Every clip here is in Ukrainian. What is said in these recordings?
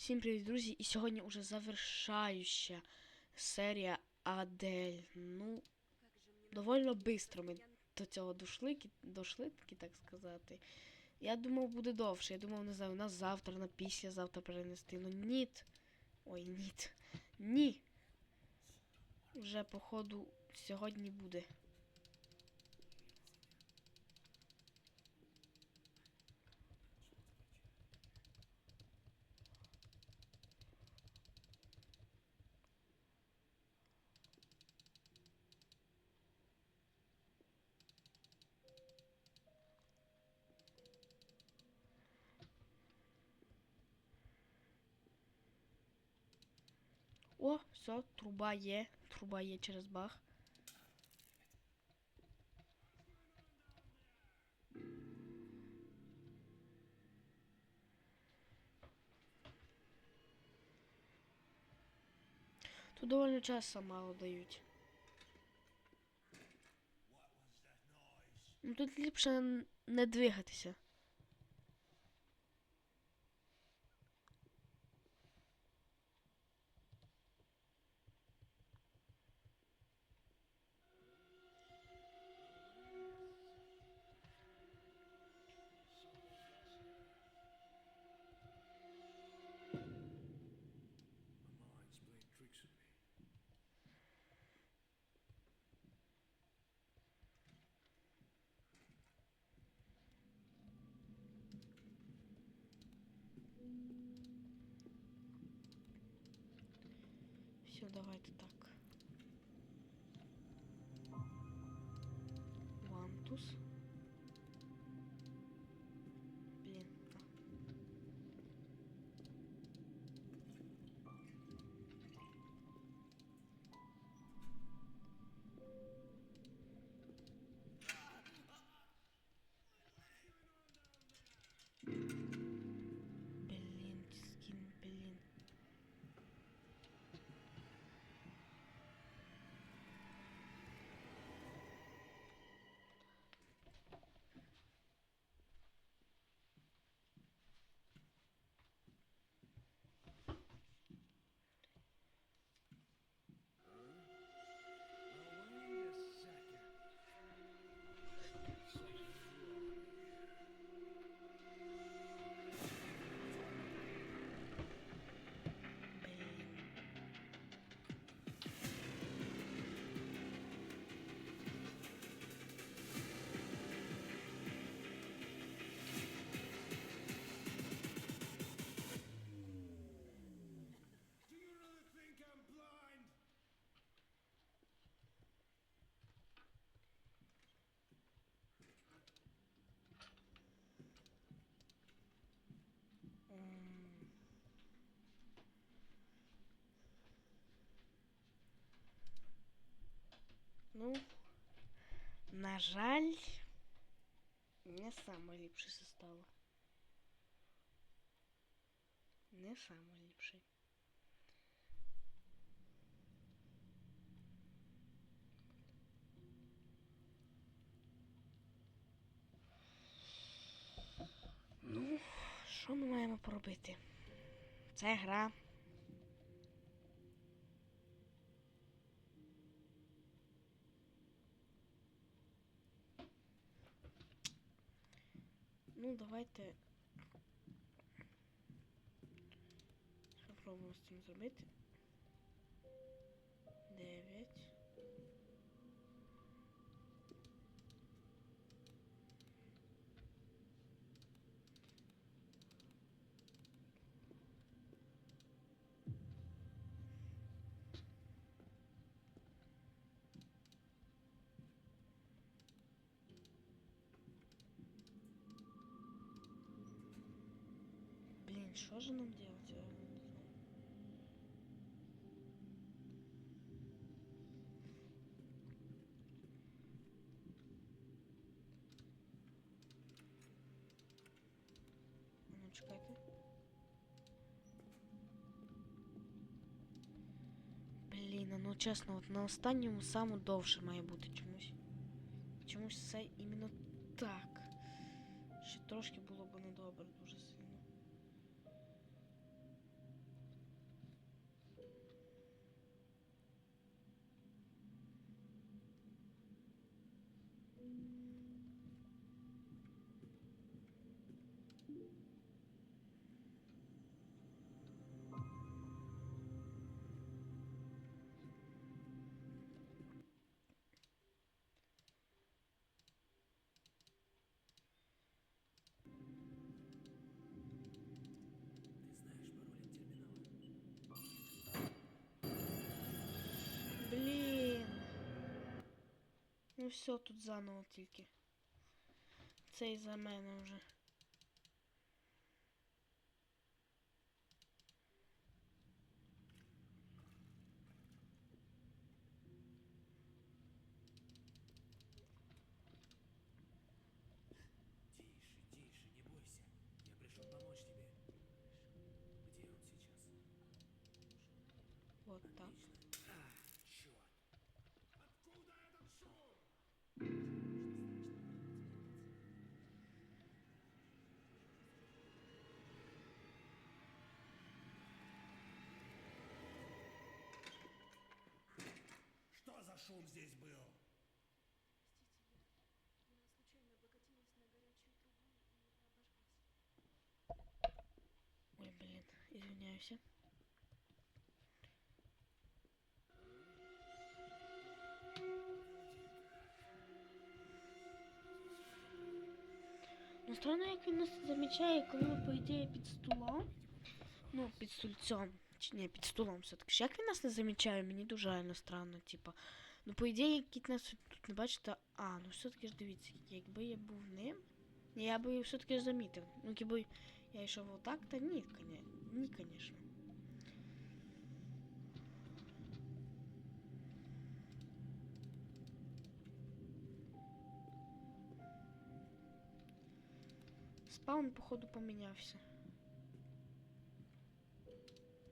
Всім привіт, друзі! І сьогодні уже завершаюча серія Адель. Ну, доволі швидко ми до цього дошли, дошли, так сказати. Я думав, буде довше. Я думав, не знаю, на завтра, на післязавтра перенести. Ну ніт. Ой, ніт. Ні. Вже, походу, сьогодні буде. О, все, труба є. Труба є через бах. Тут доволі часу мало дають. Ну тут ліпше не двигатися. Давайте так. Ну, на жаль, не ліпше стало. Не ліпше. Ну, що ми маємо поробити? Це гра. Ну, давайте. Спробуємо з цим зробити. Дев'ять. Блин, что же нам делать? Я не знаю. А Ну, чекайте. Блін, а ну чесно, от на останньому саме довше має бути чомусь. Чомусь все іменно так. Ще трошки було б недобре дуже все, тут заново тільки. Цей за мене вже. шум здесь был? Простите, я, я случайно облокотилась на горячую трубу и обожглась. Ой, блін, извиняюся. Ну, странно, як він нас замічає, коли ми, по ідеї, під столом. Ну, під стульцем. Чи ні, під столом все-таки. Ж Як він нас не замічає, мені дуже реально странно, типа. Ну, по ідеї, кіт нас тут не бачите. А, ну все-таки ж дивіться, якби я був ним. Ні, я би все-таки замітив. Ну, якби я йшов отак, та ні, коня... ні, звісно. Спаун, походу, помінявся.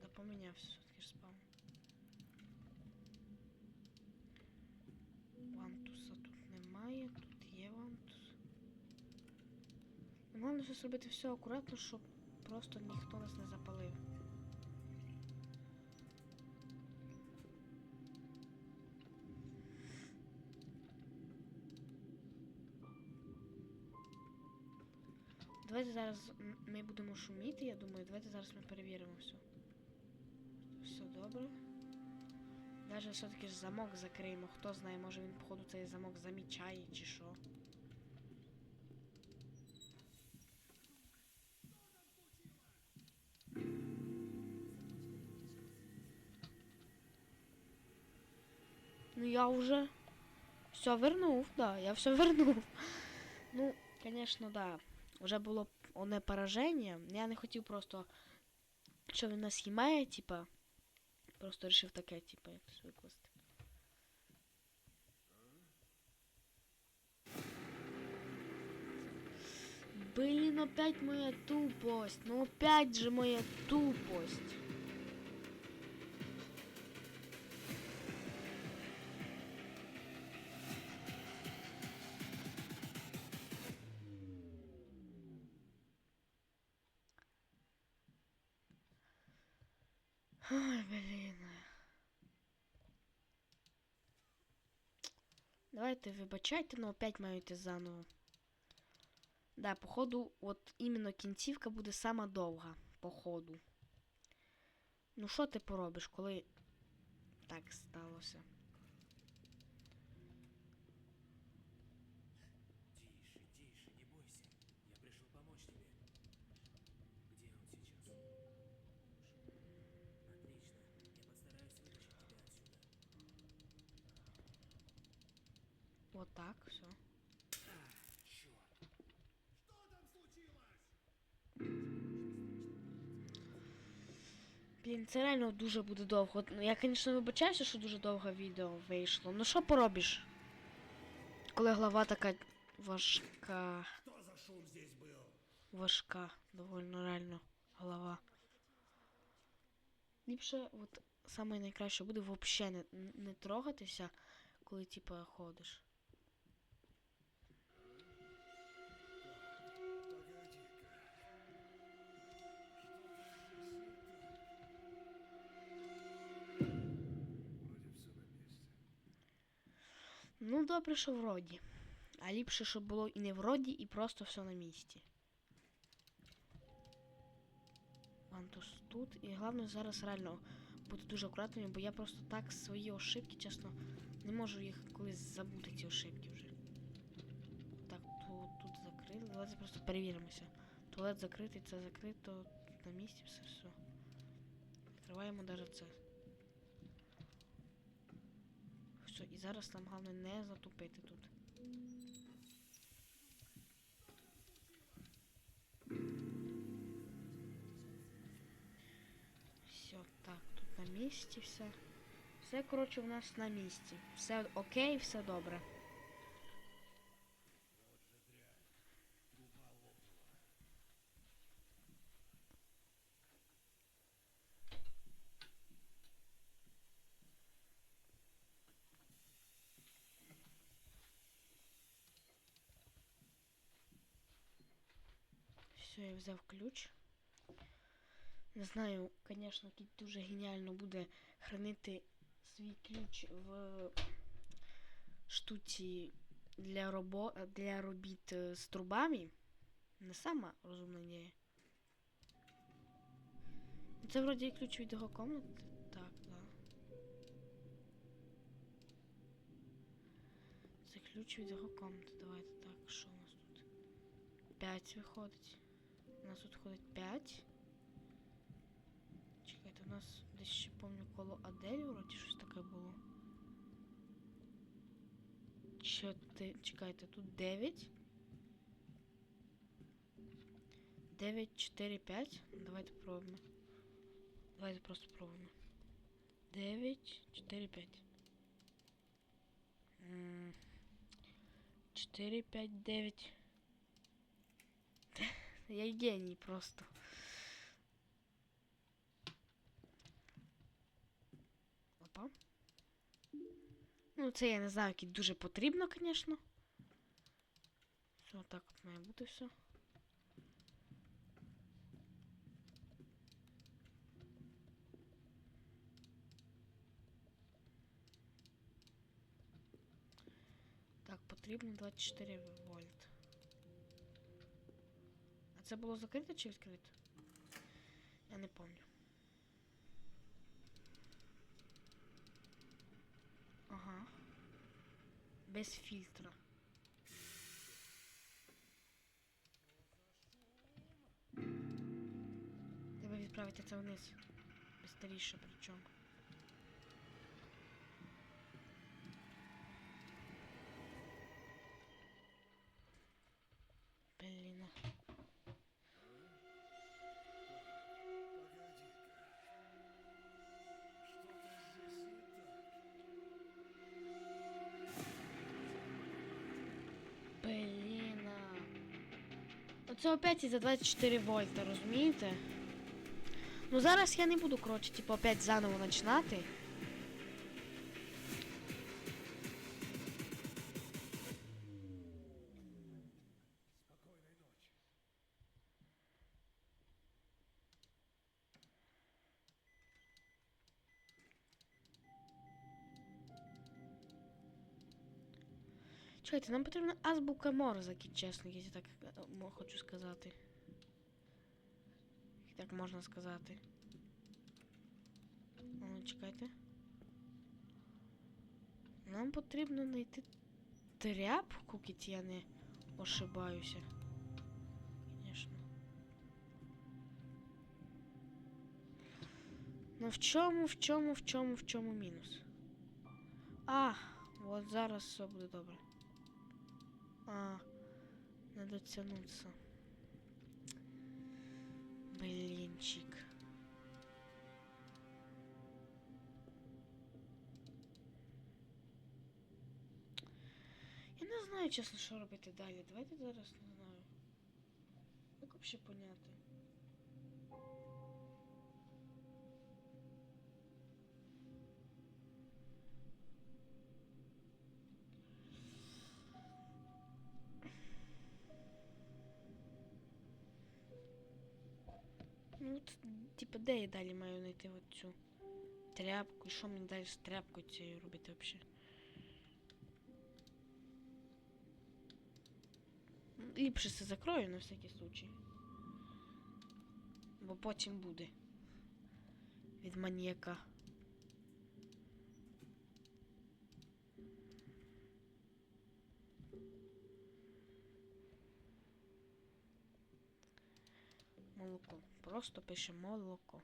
Да, помінявся Немає, тут є вантус. Головне все зробити все акуратно, щоб просто ніхто нас не запалив. Давайте зараз ми будемо шуміти, я думаю, давайте зараз ми перевіримо. Все Даже все-таки ж замок закриємо. Хто знає, може він, походу, цей замок замічає чи що. Ну я уже все вернув, да, я все вернув. Ну, конечно, да. Уже було одне пораження. Я не хотів просто, що він нас їмає, типа. Просто вирішив таке, типа, якось викласти. Блин, опять моя тупость. Ну опять же моя тупость. Давайте вибачайте, но опять маю йти заново. Да, походу, от іменно кінцівка буде сама довга, походу. Ну що ти поробиш, коли так сталося? Так, все. Блін, це реально дуже буде довго. Ну, я, звісно, вибачаюся, що дуже довго відео вийшло. Ну що поробиш? Коли глава така важка. Что за шум здесь был? важка, довольно реально голова. Ліпше, от найкраще буде взагалі не, не трогатися, коли типа ходиш. Ну, добре, що вроді. А ліпше, щоб було і не вроді, і просто все на місці. Вантус тут. І головне зараз реально бути дуже акуратними, бо я просто так свої ошибки, чесно, не можу їх колись забути, ці ошибки вже. Так, тут, тут закрили. Давайте просто перевіримося. Туалет закритий, це закрито, тут на місці все все. Відкриваємо навіть це. Все, і зараз нам головне не затупити тут. Все, так, тут на місці все. Все, коротше, у нас на місці. Все окей, все добре. Все, я взяв ключ. Не знаю, звісно, дуже геніально буде хранити свій ключ в штуці для, робо... для робіт е, з трубами. Не сама розумна ідея. Це вроді ключ від його комнати. Так, да. Це ключ від його комнати. Давайте так, що у нас тут? 5 виходить. У нас тут ходить 5. Чекайте, у нас десь ще помню коло Адель вроді щось таке було. Чоти... Чекайте, тут 9. 9, 4, 5. Давайте пробуємо. Давайте просто пробуємо. 9, 4, 5. 4, 5, 9. Я геній просто. Опа. Ну, це я не знаю, який дуже потрібно, звісно. Все, так от має бути все. Так, потрібно 24 вольт. Це було закрито чи відкрито? Я не пам'ятаю. Ага. Без фільтра. Треба відправити це вниз. Бистріше причому. Блін. Оце опять із за 24 вольта, розумієте? Ну зараз я не буду, коротше, типу, опять заново починати. Чекайте, нам потрібна азбука Морзе, якщо чесно, якщо так е, мо- хочу сказати. Так можна сказати. А Ну, чекайте. Нам потрібно знайти тряпку, кіт я не ошибаюся. Звісно. Ну в чому, в чому, в чому, в чому мінус? А, от зараз все буде добре. А, не дотянуться. Блінчик. Я не знаю, чесно, що робити далі. Давайте зараз не знаю. Як взагалі поняти? От, типа, де я далі маю знайти от цю тряпку? І що мені далі з тряпкою цією робити взагалі? Ліпше це закрою на всякий случай. Бо потім буде. Від маніяка. Молоко. Просто пише молоко.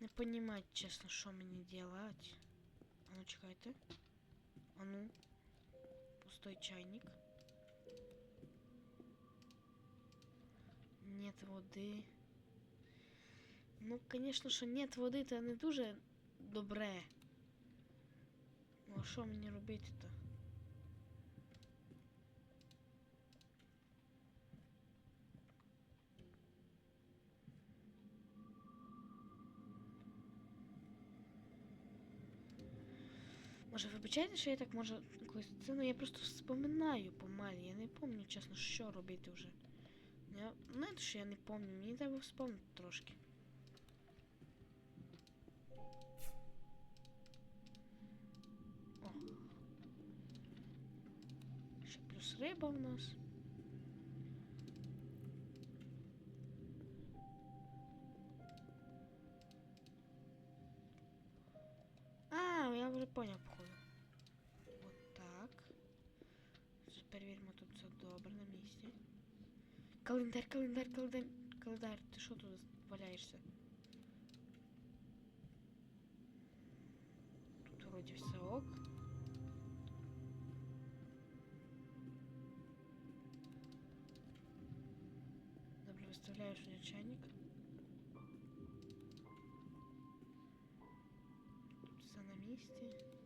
Не понимать, чесно, що мені делать. А ну чекайте. А ну. Пустой чайник. Нет води. Ну, конечно, що нет води, це не дуже добре. Ну, а що мені робити-то? Може, вибачайте, що я так може це, ну я просто вспоминаю помалі. Я не пам'ятаю, чесно, що робити вже. Я, знаєте, що я не пам'ятаю, мені треба вспомнити трошки. О. Ще плюс риба в нас. Календар, календар, календар, календар, ти що тут валяєшся? Тут вроді все ок. Добре, виставляєш у чайник. Тут все на місці.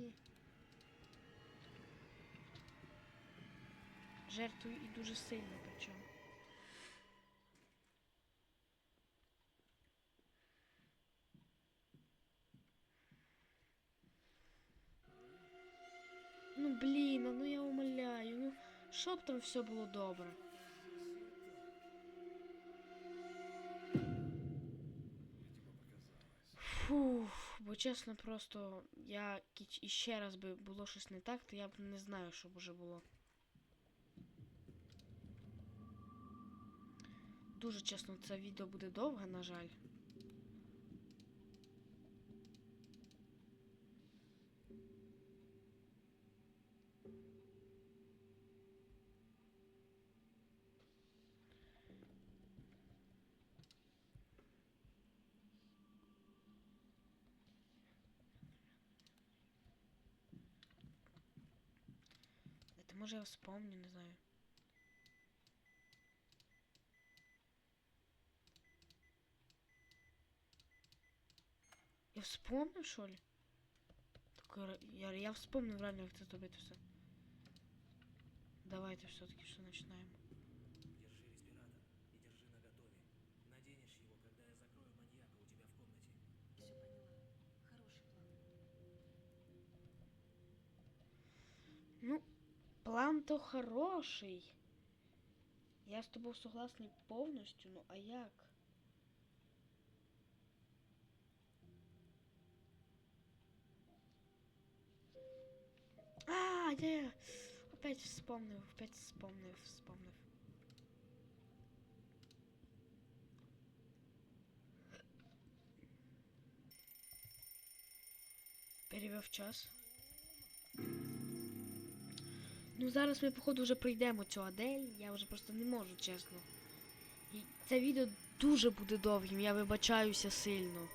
Місці. Жертвую і дуже сильно причому. Ну блін, ну я умоляю, ну щоб там все було добре. Бо чесно, просто я іще раз би було щось не так, то я б не знаю, що б уже було. Дуже чесно, це відео буде довге, на жаль. Може я вспомню, не знаю. Я вспомнив, що ли? Такое, ре- я, я вспомнив реально, як це зробити все. Давайте все-таки що починаємо. План то хороший. Я з тобою согласний повністю, ну а як? А, я опять вспомнив, опять вспомнив, вспомнив. Перевів час. Ну зараз ми, походу, вже пройдемо цю Адель. Я вже просто не можу, чесно. І це відео дуже буде довгим, я вибачаюся сильно.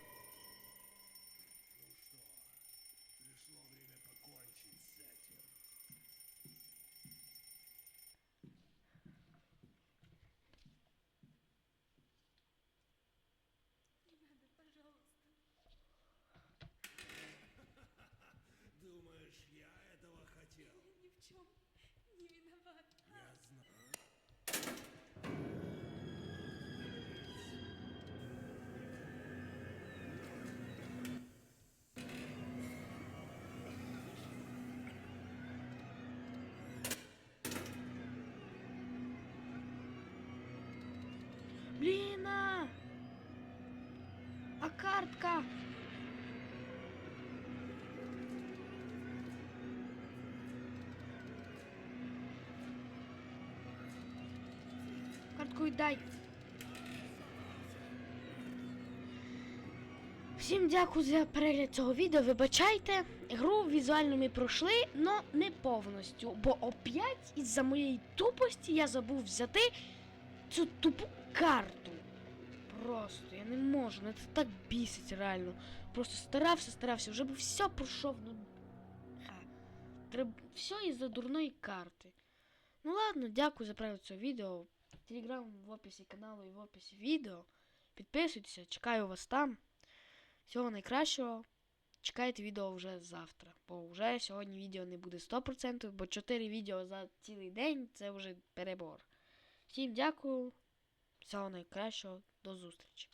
Картка! Картку дай. Всім дякую за перегляд цього відео. Вибачайте, гру візуально ми пройшли, але не повністю. Бо опять із-за моєї тупості я забув взяти цю тупу карту. Просто я не можу, ну це так бісить реально. Просто старався, старався, вже би все пройшов. Ну. Треба все із-за дурної карти. Ну ладно, дякую за перегляд цього відео. Телеграм в описі каналу і в описі відео. Підписуйтеся, чекаю вас там. Всього найкращого. Чекайте відео вже завтра. Бо вже сьогодні відео не буде 100%, бо 4 відео за цілий день це вже перебор. Всім дякую. Всього найкращого. До зустрічі.